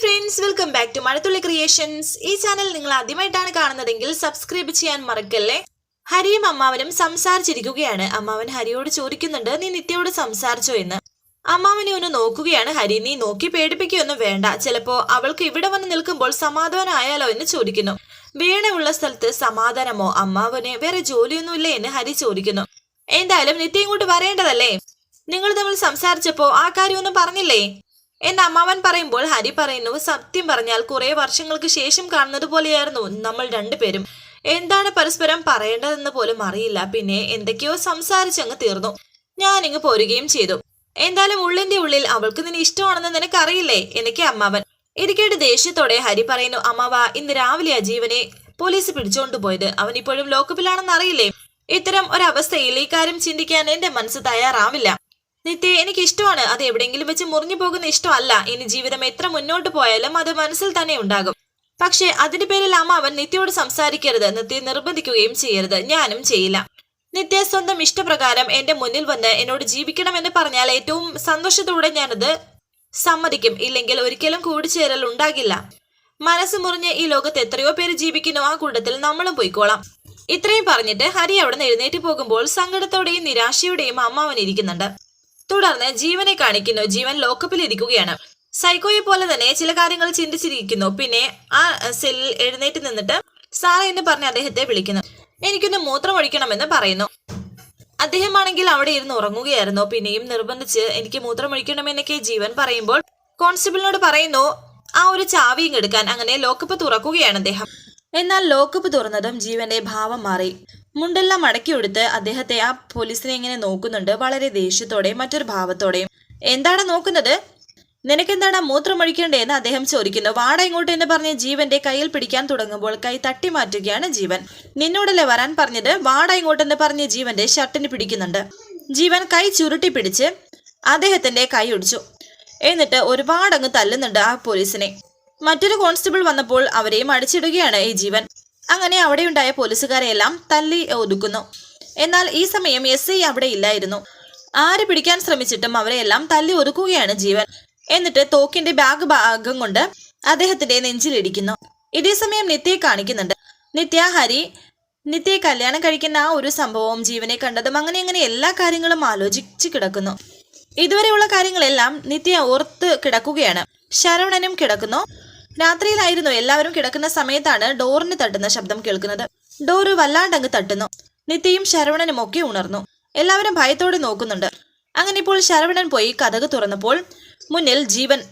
Friends welcome back to Mazhathulli creations ഈ channel നിങ്ങൾ ആദ്യമായിട്ടാണ് കാണുന്നതെങ്കിൽ സബ്സ്ക്രൈബ് ചെയ്യാൻ മറക്കല്ലേ? ഹരിയും അമ്മാവനും സംസാരിച്ചിരിക്കുകയാണ്. അമ്മാവൻ ഹരിയോട് ചോദിക്കുന്നുണ്ട് നീ നിത്യയോട് സംസാരിച്ചോ എന്ന്? അമ്മാവനെ ഒന്ന് നോക്കുകയാണ് ഹരി. നീ നോക്കി പേടിപ്പിക്കുകയൊന്നും വേണ്ട. ചിലപ്പോ അവൾക്ക് ഇവിടെ വന്ന് നിൽക്കുമ്പോൾ സമാധാനമായാലോ എന്ന് ചോദിക്കുന്നു. വീണയുള്ള സ്ഥലത്ത് സമാധാനമോ? അമ്മാവന് വേറെ ജോലിയൊന്നുമില്ലേ എന്ന് ഹരി ചോദിക്കുന്നു. എന്തായാലും നിത്യ ഇങ്ങോട്ട് വരേണ്ടതല്ലേ? നിങ്ങൾ തമ്മിൽ സംസാരിച്ചപ്പോ ആ കാര്യമൊന്നും പറഞ്ഞില്ലേ? എന്ന് അമ്മാവൻ പറയുമ്പോൾ ഹരി പറയുന്നു സത്യം പറഞ്ഞാൽ കുറെ വർഷങ്ങൾക്ക് ശേഷം കാണുന്നത് പോലെയായിരുന്നു നമ്മൾ രണ്ടുപേരും. എന്താണ് പരസ്പരം പറയേണ്ടതെന്ന് പോലും അറിയില്ല. പിന്നെ എന്തൊക്കെയോ സംസാരിച്ചങ്ങ് തീർന്നു. ഞാൻ ഇങ്ങ് പോരുകയും ചെയ്തു. എന്തായാലും ഉള്ളിന്റെ ഉള്ളിൽ അവൾക്ക് നിന്നെ ഇഷ്ടമാണെന്ന് നിനക്കറിയില്ലേ? എനിക്ക് അമ്മാവൻ. ഇരിക്കേട്ട് ദേഷ്യത്തോടെ ഹരി പറയുന്നു അമ്മാവ ഇന്ന് രാവിലെ ജീവനെ പോലീസ് പിടിച്ചുകൊണ്ടുപോയത് അവൻ ഇപ്പോഴും ലോക്കപ്പിലാണെന്ന് അറിയില്ലേ? ഇത്തരം ഒരവസ്ഥയിൽ ഈ കാര്യം ചിന്തിക്കാൻ എന്റെ മനസ്സ് തയ്യാറാവില്ല. നിത്യ എനിക്ക് ഇഷ്ടമാണ് അത് എവിടെയെങ്കിലും വെച്ച് മുറിഞ്ഞു പോകുന്ന ഇഷ്ടമല്ല. ഇനി ജീവിതം എത്ര മുന്നോട്ട് പോയാലും അത് മനസ്സിൽ തന്നെ ഉണ്ടാകും. പക്ഷേ അതിന്റെ പേരിൽ അമ്മ അവൻ നിത്യയോട് സംസാരിക്കരുത്. നിത്യ നിർബന്ധിക്കുകയും ചെയ്യരുത്. ഞാനും ചെയ്യില്ല. നിത്യ സ്വന്തം ഇഷ്ടപ്രകാരം എന്റെ മുന്നിൽ വന്ന് എന്നോട് ജീവിക്കണമെന്ന് പറഞ്ഞാൽ ഏറ്റവും സന്തോഷത്തോടെ ഞാനത് സമ്മതിക്കും. ഇല്ലെങ്കിൽ ഒരിക്കലും കൂടിച്ചേരൽ ഉണ്ടാകില്ല. മനസ്സ് മുറിഞ്ഞ് ഈ ലോകത്ത് എത്രയോ പേര് ജീവിക്കുന്നു. ആ കൂട്ടത്തിൽ നമ്മളും പോയിക്കോളാം. ഇത്രയും പറഞ്ഞിട്ട് ഹരി അവിടെ നിന്ന് എഴുന്നേറ്റ് പോകുമ്പോൾ സങ്കടത്തോടെയും നിരാശയോടെയും അമ്മാവൻ ഇരിക്കുന്നുണ്ട്. തുടർന്ന് ജീവനെ കാണിക്കുന്നു. ജീവൻ ലോക്കപ്പിൽ ഇരിക്കുകയാണ്. സൈക്കോയെ പോലെ തന്നെ ചില കാര്യങ്ങൾ ചിന്തിച്ചിരിക്കുന്നു. പിന്നെ ആ സെല്ലിൽ എഴുന്നേറ്റ് നിന്നിട്ട് സാറ എന്ന് പറഞ്ഞ് അദ്ദേഹത്തെ വിളിക്കുന്നു. എനിക്കൊന്ന് മൂത്രം ഒഴിക്കണമെന്ന് പറയുന്നു. അദ്ദേഹമാണെങ്കിൽ അവിടെ ഇരുന്ന് ഉറങ്ങുകയായിരുന്നു. പിന്നെയും നിർബന്ധിച്ച് എനിക്ക് മൂത്രം ഒഴിക്കണമെന്നൊക്കെ ജീവൻ പറയുമ്പോൾ കോൺസ്റ്റബിളിനോട് പറയുന്നു ആ ഒരു ചാവിയും എടുക്കാൻ. അങ്ങനെ ലോക്കപ്പ് തുറക്കുകയാണ് അദ്ദേഹം. എന്നാൽ ലോക്കപ്പ് തുറന്നതും ജീവന്റെ ഭാവം മാറി. മുണ്ടെല്ലാം മടക്കി കൊടുത്ത് അദ്ദേഹത്തെ ആ പോലീസിനെ ഇങ്ങനെ നോക്കുന്നുണ്ട്. വളരെ ദേഷ്യത്തോടെയും മറ്റൊരു ഭാവത്തോടെയും. എന്താണ് നോക്കുന്നത്? നിനക്കെന്താണ് മൂത്രമൊഴിക്കേണ്ടതെന്ന് അദ്ദേഹം ചോദിക്കുന്നു. വാട ഇങ്ങോട്ട് എന്ന് പറഞ്ഞ് ജീവന്റെ കയ്യിൽ പിടിക്കാൻ തുടങ്ങുമ്പോൾ കൈ തട്ടി മാറ്റുകയാണ് ജീവൻ. നിന്നോടല്ലേ വരാൻ പറഞ്ഞത്? വാട ഇങ്ങോട്ടെന്ന് പറഞ്ഞ് ജീവന്റെ ഷർട്ടിന് പിടിക്കുന്നുണ്ട്. ജീവൻ കൈ ചുരുട്ടി പിടിച്ച് അദ്ദേഹത്തിന്റെ കൈ ഒടിച്ചു എന്നിട്ട് ഒരുപാടങ്ങ് തല്ലുന്നുണ്ട് ആ പോലീസിനെ. മറ്റൊരു കോൺസ്റ്റബിൾ വന്നപ്പോൾ അവരെയും അടിച്ചിടുകയാണ് ഈ ജീവൻ. അങ്ങനെ അവിടെയുണ്ടായ പോലീസുകാരെയെല്ലാം തല്ലി ഒതുക്കുന്നു. എന്നാൽ ഈ സമയം എസ് ഐ അവിടെ ഇല്ലായിരുന്നു. ആര് പിടിക്കാൻ ശ്രമിച്ചിട്ടും അവരെയെല്ലാം തല്ലി ഒതുക്കുകയാണ് ജീവൻ. എന്നിട്ട് തോക്കിന്റെ ബാഗ് ഭാഗം കൊണ്ട് അദ്ദേഹത്തിന്റെ നെഞ്ചിലിടിക്കുന്നു ഇതേ സമയം നിത്യയെ കാണിക്കുന്നുണ്ട്. നിത്യ ഹരി നിത്യയെ കല്യാണം കഴിക്കുന്ന ആ ഒരു സംഭവവും ജീവനെ കണ്ടതും അങ്ങനെ അങ്ങനെ എല്ലാ കാര്യങ്ങളും ആലോചിച്ച് കിടക്കുന്നു. ഇതുവരെയുള്ള കാര്യങ്ങളെല്ലാം നിത്യ ഓർത്ത് കിടക്കുകയാണ്. ശരവണനും കിടക്കുന്നു. രാത്രിയിലായിരുന്നു എല്ലാവരും കിടക്കുന്ന സമയത്താണ് ഡോറിന് തട്ടുന്ന ശബ്ദം കേൾക്കുന്നത്. ഡോറ് വല്ലാണ്ടങ്ങ് തട്ടുന്നു. നിത്യയും ശരവണനും ഒക്കെ ഉണർന്നു. എല്ലാവരും ഭയത്തോടെ നോക്കുന്നുണ്ട്. അങ്ങനെ ഇപ്പോൾ ശരവണൻ പോയി കഥക് തുറന്നപ്പോൾ മുന്നിൽ ജീവൻ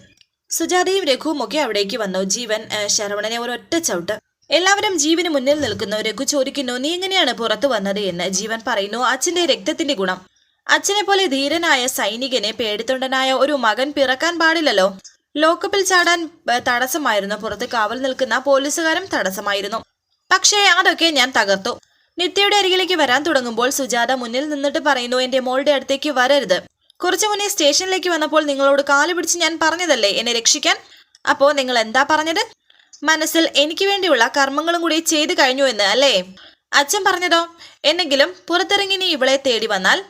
സുജാതയും രഘുവും ഒക്കെ അവിടേക്ക് വന്നു. ജീവൻ ശരവണനെ ഒരൊറ്റ ചവിട്ട്. എല്ലാവരും ജീവന് മുന്നിൽ നിൽക്കുന്നു. രഘു ചോദിക്കുന്നു നീ എങ്ങനെയാണ് പുറത്തു വന്നത്? എന്ന് ജീവൻ പറയുന്നു അച്ഛന്റെ രക്തത്തിന്റെ ഗുണം. അച്ഛനെ പോലെ ധീരനായ സൈനികനെ പേടിത്തൊണ്ടനായ ഒരു മകൻ പിറക്കാൻ പാടില്ലല്ലോ. ലോക്കപ്പിൽ ചാടാൻ തടസ്സമായിരുന്നു. പുറത്ത് കാവൽ നിൽക്കുന്ന പോലീസുകാരും തടസ്സമായിരുന്നു. പക്ഷേ അതൊക്കെ ഞാൻ തകർത്തു. നിത്യയുടെ അരികിലേക്ക് വരാൻ തുടങ്ങുമ്പോൾ സുജാത മുന്നിൽ നിന്നിട്ട് പറയുന്നു എന്റെ മോളുടെ അടുത്തേക്ക് വരരുത്. കുറച്ചു മുന്നേ സ്റ്റേഷനിലേക്ക് വന്നപ്പോൾ നിങ്ങളോട് കാൽ പിടിച്ച് ഞാൻ പറഞ്ഞതല്ലേ? എന്നെ രക്ഷിക്കാൻ? അപ്പോ നിങ്ങൾ എന്താ പറഞ്ഞത്? മനസ്സിൽ എനിക്ക് വേണ്ടിയുള്ള കർമ്മങ്ങളും കൂടി ചെയ്തു കഴിഞ്ഞു എന്ന് അല്ലേ? അച്ഛൻ പറഞ്ഞതോ? എന്നെങ്കിലും പുറത്തിറങ്ങി നീ ഇവളെ തേടി വന്നാൽ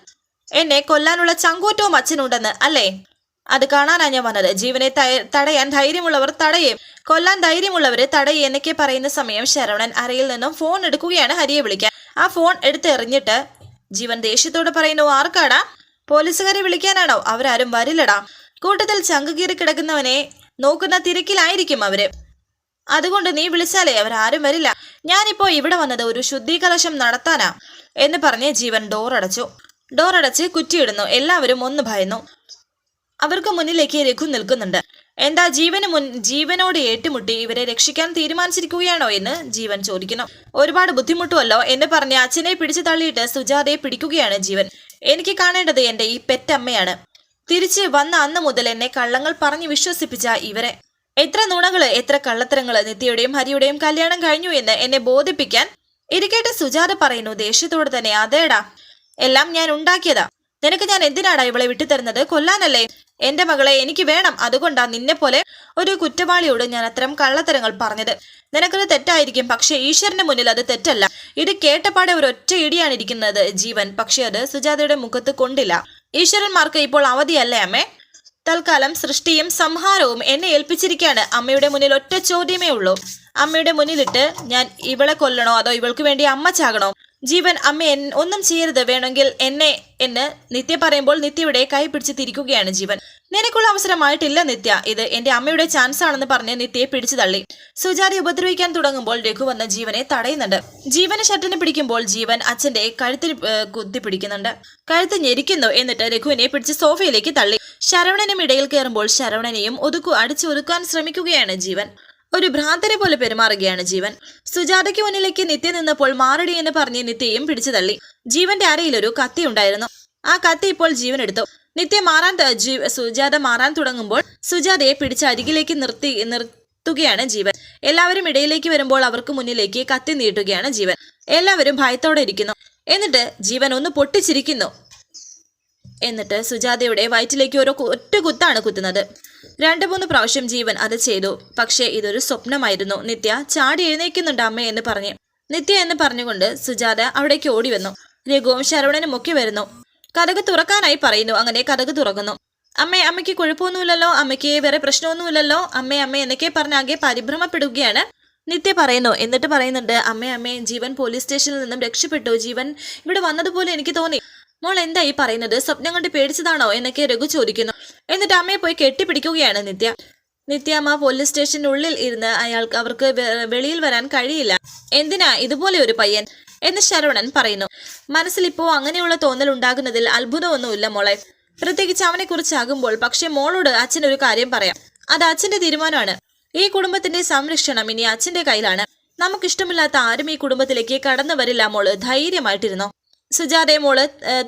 എന്നെ കൊല്ലാനുള്ള ചങ്കൂറ്റവും അച്ഛനുണ്ടെന്ന് അല്ലേ? അത് കാണാനാണ് ഞാൻ വന്നത്. ജീവനെ തടയാൻ ധൈര്യമുള്ളവർ തടയേ. കൊല്ലാൻ ധൈര്യമുള്ളവരെ തടയും എന്നൊക്കെ പറയുന്ന സമയം ശരവണൻ അറയിൽ നിന്നും ഫോൺ എടുക്കുകയാണ് ഹരിയെ വിളിക്കാൻ. ആ ഫോൺ എടുത്തെറിഞ്ഞിട്ട് ജീവൻ ദേഷ്യത്തോട് പറയുന്നു ആർക്കാടാ? പോലീസുകാരെ വിളിക്കാനാണോ? അവരാരും വരില്ലടാ. കൂട്ടത്തിൽ ചങ്ക് കീറി കിടക്കുന്നവനെ നോക്കുന്ന തിരക്കിലായിരിക്കും അവർ. അതുകൊണ്ട് നീ വിളിച്ചാലേ അവരാരും വരില്ല. ഞാനിപ്പോ ഇവിടെ വന്നത് ഒരു ശുദ്ധീകലശം നടത്താനാ. എന്ന് പറഞ്ഞ് ജീവൻ ഡോർ അടച്ച് കുറ്റിയിടുന്നു. എല്ലാവരും ഒന്ന് ഭയന്നു. അവർക്ക് മുന്നിലേക്ക് രഘു നിൽക്കുന്നുണ്ട്. എന്താ ജീവന് മുൻ ജീവനോട് ഏറ്റുമുട്ടി ഇവരെ രക്ഷിക്കാൻ തീരുമാനിച്ചിരിക്കുകയാണോ എന്ന് ജീവൻ ചോദിക്കുന്നു. ഒരുപാട് ബുദ്ധിമുട്ടുമല്ലോ എന്ന് പറഞ്ഞ് അച്ഛനെ പിടിച്ചു തള്ളിയിട്ട് സുജാതയെ പിടിക്കുകയാണ് ജീവൻ. എനിക്ക് കാണേണ്ടത് എന്റെ ഈ പെറ്റമ്മയാണ്. തിരിച്ച് വന്ന അന്ന് മുതൽ എന്നെ കള്ളങ്ങൾ പറഞ്ഞു വിശ്വസിപ്പിച്ച ഇവരെ. എത്ര നുണകൾ എത്ര കള്ളത്തരങ്ങൾ നിത്യയുടെയും ഹരിയുടെയും കല്യാണം കഴിഞ്ഞു എന്ന് എന്നെ ബോധിപ്പിക്കാൻ ഇരിക്കട്ടെ സുജാത പറയുന്നു. ദേഷ്യത്തോട് തന്നെ അതേടാ. എല്ലാം ഞാൻ ഉണ്ടാക്കിയതാ. നിനക്ക് ഞാൻ എന്തിനാടാ ഇവളെ വിട്ടുതരുന്നത്? കൊല്ലാനല്ലേ? എന്റെ മകളെ എനിക്ക് വേണം. അതുകൊണ്ടാ നിന്നെ പോലെ ഒരു കുറ്റവാളിയോട് ഞാൻ അത്തരം കള്ളത്തരങ്ങൾ പറഞ്ഞത്. നിനക്കത് തെറ്റായിരിക്കും. പക്ഷെ ഈശ്വരന്റെ മുന്നിൽ അത് തെറ്റല്ല. ഇത് കേട്ടപ്പാടെ ഒരു ഒറ്റ ഇടിയാണ് ഇരിക്കുന്നത് ജീവൻ. പക്ഷെ അത് സുജാതയുടെ മുഖത്ത് കൊണ്ടില്ല. ഈശ്വരന്മാർക്ക് ഇപ്പോൾ അവധിയല്ലേ അമ്മേ? തൽക്കാലം സൃഷ്ടിയും സംഹാരവും എന്നെ ഏൽപ്പിച്ചിരിക്കുകയാണ് അമ്മയുടെ മുന്നിൽ ഒറ്റ ചോദ്യമേ ഉള്ളൂ. അമ്മയുടെ മുന്നിലിട്ട് ഞാൻ ഇവളെ കൊല്ലണോ? അതോ ഇവൾക്ക് വേണ്ടി അമ്മ ചാകണോ? ജീവൻ അമ്മ ഒന്നും ചെയ്യരുത് വേണമെങ്കിൽ എന്നെ എന്ന് നിത്യ പറയുമ്പോൾ നിത്യയുടെ കൈ പിടിച്ച് തിരിക്കുകയാണ് ജീവൻ. നിനക്കുള്ള അവസരമായിട്ടില്ല നിത്യ. ഇത് എന്റെ അമ്മയുടെ ചാൻസ് ആണെന്ന് പറഞ്ഞ് നിത്യയെ പിടിച്ചു തള്ളി. സുജാരി ഉപദ്രവിക്കാൻ തുടങ്ങുമ്പോൾ രഘു വന്ന് ജീവനെ തടയുന്നുണ്ട്. ജീവന് ഷട്ടിനെ പിടിക്കുമ്പോൾ ജീവൻ അച്ഛന്റെ കഴുത്തിൽ കുത്തി പിടിക്കുന്നുണ്ട്. കഴുത്ത് ഞെരിക്കുന്നു എന്നിട്ട് രഘുവിനെ പിടിച്ച് സോഫയിലേക്ക് തള്ളി. ശരവണനും ഇടയിൽ കയറുമ്പോൾ ശരവണനെയും ഒതുക്കു അടിച്ചു ഒതുക്കാൻ ശ്രമിക്കുകയാണ് ജീവൻ. ഒരു ഭ്രാന്തരെ പോലെ പെരുമാറുകയാണ് ജീവൻ. സുജാതയ്ക്ക് മുന്നിലേക്ക് നിത്യ നിന്നപ്പോൾ മാറടി എന്ന് പറഞ്ഞ് നിത്യയും പിടിച്ചു തള്ളി. ജീവന്റെ അരയിൽ ഒരു കത്തി ഉണ്ടായിരുന്നു. ആ കത്തി ഇപ്പോൾ ജീവൻ എടുത്തു. നിത്യ മാറാൻ സുജാത മാറാൻ തുടങ്ങുമ്പോൾ സുജാതയെ പിടിച്ച് അരികിലേക്ക് നിർത്തി നിർത്തുകയാണ് ജീവൻ. എല്ലാവരും ഇടയിലേക്ക് വരുമ്പോൾ അവർക്ക് മുന്നിലേക്ക് കത്തി നീട്ടുകയാണ് ജീവൻ. എല്ലാവരും ഭയത്തോടെ ഇരിക്കുന്നു. എന്നിട്ട് ജീവൻ ഒന്ന് പൊട്ടിച്ചിരിക്കുന്നു. എന്നിട്ട് സുജാതയുടെ വയറ്റിലേക്ക് കു- ഒറ്റ കുത്താണ് കുത്തുന്നത്. രണ്ടു മൂന്ന് പ്രാവശ്യം ജീവൻ അത് ചെയ്തു. പക്ഷേ ഇതൊരു സ്വപ്നമായിരുന്നു. നിത്യ ചാടി എഴുന്നേക്കുന്നുണ്ട് അമ്മ എന്ന് പറഞ്ഞു. നിത്യ എന്ന് പറഞ്ഞുകൊണ്ട് സുജാത അവിടേക്ക് ഓടി വന്നു. രഘുവും ശരവണനും ഒക്കെ വരുന്നു. കഥക് തുറക്കാനായി പറയുന്നു. അങ്ങനെ കഥക് തുറക്കുന്നു. അമ്മേ അമ്മയ്ക്ക് കുഴപ്പമൊന്നുമില്ലല്ലോ. അമ്മയ്ക്ക് വേറെ പ്രശ്നമൊന്നുമില്ലല്ലോ. അമ്മേ അമ്മേ എന്നൊക്കെ പറഞ്ഞാകെ പരിഭ്രമപ്പെടുകയാണ്. നിത്യ പറയുന്നു. എന്നിട്ട് പറയുന്നുണ്ട് അമ്മേ അമ്മേ ജീവൻ പോലീസ് സ്റ്റേഷനിൽ നിന്നും രക്ഷപ്പെട്ടു. ജീവൻ ഇവിടെ വന്നതുപോലെ എനിക്ക് തോന്നി. മോൾ എന്തായി പറയുന്നത്? സ്വപ്നം കൊണ്ട് പേടിച്ചതാണോ? എന്നൊക്കെ രഘു ചോദിക്കുന്നു. എന്നിട്ട് അമ്മയെ പോയി കെട്ടിപ്പിടിക്കുകയാണ് നിത്യ. നിത്യാമ്മ പോലീസ് സ്റ്റേഷനുള്ളിൽ ഇരുന്ന് അയാൾക്ക് അവർക്ക് വെളിയിൽ വരാൻ കഴിയില്ല. എന്തിനാ ഇതുപോലെ ഒരു പയ്യൻ? എന്ന് ശരവണൻ പറയുന്നു. മനസ്സിൽ ഇപ്പോ അങ്ങനെയുള്ള തോന്നൽ ഉണ്ടാകുന്നതിൽ അത്ഭുതമൊന്നുമില്ല മോളെ. പ്രത്യേകിച്ച് അവനെ കുറിച്ചാകുമ്പോൾ പക്ഷെ മോളോട് അച്ഛൻ ഒരു കാര്യം പറയാം. അത് അച്ഛന്റെ തീരുമാനമാണ്. ഈ കുടുംബത്തിന്റെ സംരക്ഷണം ഇനി അച്ഛന്റെ കയ്യിലാണ്. നമുക്കിഷ്ടമില്ലാത്ത ആരും ഈ കുടുംബത്തിലേക്ക് കടന്നു വരില്ല മോൾ. ധൈര്യമായിട്ടിരുന്നോ? സുജാതെ മോൾ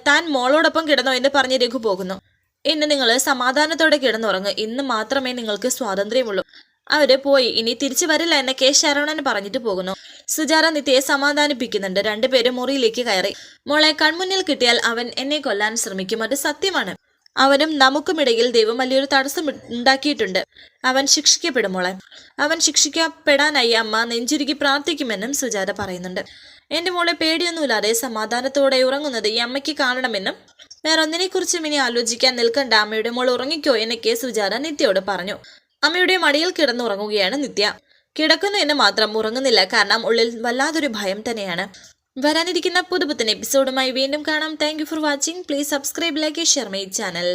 താൻ മോളോടൊപ്പം കിടന്നോ എന്ന് പറഞ്ഞ് രഘു പോകുന്നു. ഇന്ന് നിങ്ങൾ സമാധാനത്തോടെ കിടന്നുറങ്ങ്. ഇന്ന് മാത്രമേ നിങ്ങൾക്ക് സ്വാതന്ത്ര്യമുള്ളൂ. അവർ പോയി. ഇനി തിരിച്ചു വരില്ല എന്ന് കെ ശരവണൻ പറഞ്ഞിട്ട് പോകുന്നു. സുജാത നിത്യയെ സമാധാനിപ്പിക്കുന്നുണ്ട്. രണ്ടുപേരും മുറിയിലേക്ക് കയറി. മോളെ കൺമുന്നിൽ കിട്ടിയാൽ അവൻ എന്നെ കൊല്ലാൻ ശ്രമിക്കും. അത് സത്യമാണ്. അവനും നമുക്കുമിടയിൽ ദൈവം വലിയൊരു തടസ്സം ഉണ്ടാക്കിയിട്ടുണ്ട്. അവൻ ശിക്ഷിക്കപ്പെടും മോളെ. അവൻ ശിക്ഷിക്കപ്പെടാനായി അമ്മ നെഞ്ചുരുക്കി പ്രാർത്ഥിക്കുമെന്നും സുജാത പറയുന്നുണ്ട്. എന്റെ മോളെ പേടിയൊന്നുമില്ലാതെ സമാധാനത്തോടെ ഉറങ്ങുന്നത് ഈ അമ്മയ്ക്ക് കാണണമെന്നും വേറെ ഒന്നിനെക്കുറിച്ചും ഇനി ആലോചിക്കാൻ നിൽക്കണ്ട. അമ്മയുടെ മോൾ ഉറങ്ങിക്കോ എന്നൊക്കെ സുജാത നിത്യയോട് പറഞ്ഞു. അമ്മയുടെ മടിയിൽ കിടന്നുറങ്ങുകയാണ് നിത്യ. കിടക്കുന്നു എന്ന് മാത്രം ഉറങ്ങുന്നില്ല. കാരണം ഉള്ളിൽ വല്ലാതൊരു ഭയം തന്നെയാണ്. വരാനിരിക്കുന്ന പുതുപുത്തൻ എപ്പിസോഡുമായി വീണ്ടും കാണാം. Thank for watching please subscribe like share my channel